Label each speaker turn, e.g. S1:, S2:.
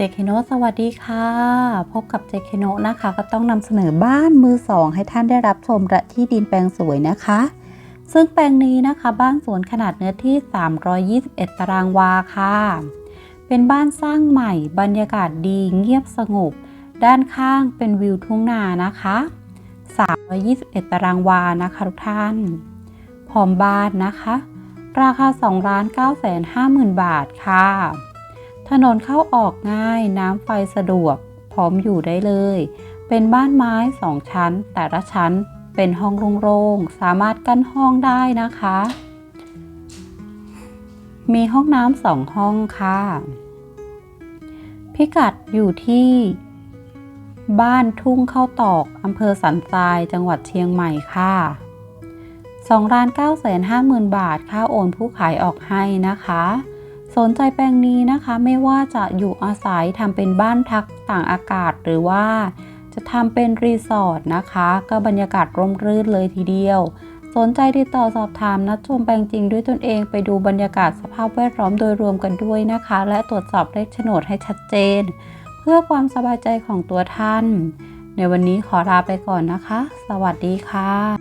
S1: จคโนสวัสดีค่ะ พบกับเจคโนนะคะ ก็ต้องนำเสนอบ้านมือสองให้ท่านได้รับชมและที่ดินแปลงสวยนะคะ ซึ่งแปลงนี้นะคะ บ้านสวนขนาดเนื้อที่ 321 ตารางวาค่ะ เป็นบ้านสร้างใหม่บรรยากาศดีเงียบสงบ ด้านข้างเป็นวิวทุ่งนานะคะ 321 ตารางวานะคะทุกท่านพร้อมบ้านนะคะ ราคา2ล้าน9แสน5หมื่นบาทค่ะ ถนนเข้าออกง่ายน้ำไฟสะดวก พร้อมอยู่ได้เลย เป็นบ้านไม้สองชั้น แต่ละชั้นเป็นห้องโล่งๆ สามารถกั้นห้องได้นะคะ มีห้องน้ำสองห้องค่ะ พิกัดอยู่ที่ บ้านทุ่งเข้าตอกอำเภอสันทรายจังหวัดเชียงใหม่ค่ะ2ล้าน9แสน5หมื่นบาท ค่าโอนผู้ขายออกให้นะคะ สนใจแปลงนี้นะคะไม่ว่าจะอยู่อาศัยทำเป็นบ้านพักต่างอากาศหรือว่า จะทำเป็นรีสอร์ทนะคะ ก็บรรยากาศร่มรื่นเลยทีเดียว สนใจติดต่อสอบถามนัดชมแปลงจริงด้วยตนเองไปดูบรรยากาศสภาพแวดล้อมโดยรวมกันด้วยนะคะ และตรวจสอบเลขโฉนดให้ชัดเจน เพื่อความสบายใจของตัวท่าน ในวันนี้ขอลาไปก่อนนะคะ สวัสดีค่ะ